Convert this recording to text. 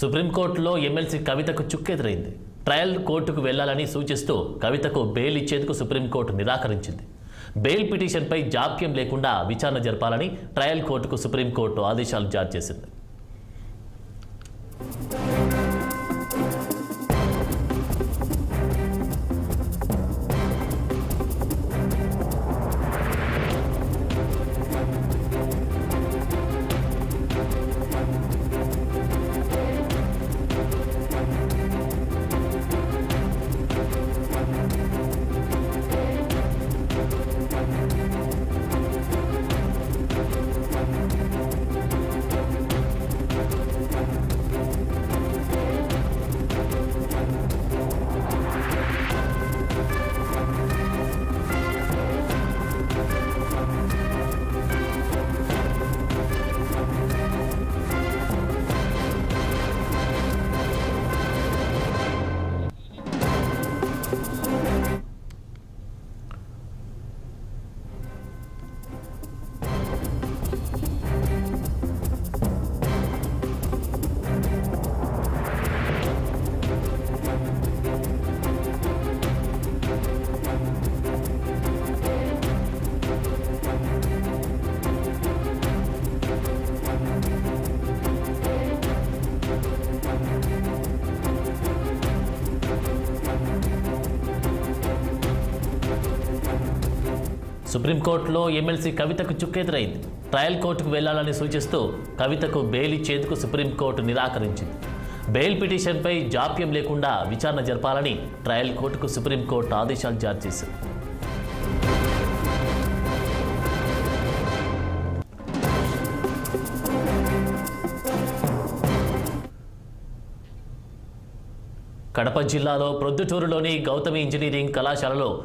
సుప్రీంకోర్టులో ఎమ్మెల్సీ కవితకు చుక్కెదురైంది. ట్రయల్ కోర్టుకు వెళ్ళాలని సూచిస్తూ కవితకు బెయిల్ ఇచ్చేందుకు సుప్రీంకోర్టు నిరాకరించింది. బెయిల్ పిటిషన్పై జాప్యం లేకుండా విచారణ జరపాలని ట్రయల్ కోర్టుకు సుప్రీంకోర్టు ఆదేశాలు జారీ చేసింది. సుప్రీంకోర్టులో ఎమ్మెల్సీ కవితకు చుక్కెదురైంది. ట్రయల్ కోర్టుకు వెళ్ళాలని సూచిస్తూ కవితకు బెయిల్ ఇచ్చేందుకు సుప్రీంకోర్టు నిరాకరించింది. బెయిల్ పిటిషన్పై జాప్యం లేకుండా విచారణ జరపాలని ట్రయల్ కోర్టుకు సుప్రీంకోర్టు ఆదేశాలు జారీ చేసింది. కడప జిల్లాలో ప్రొద్దుటూరులోని గౌతమి ఇంజనీరింగ్ కళాశాలలో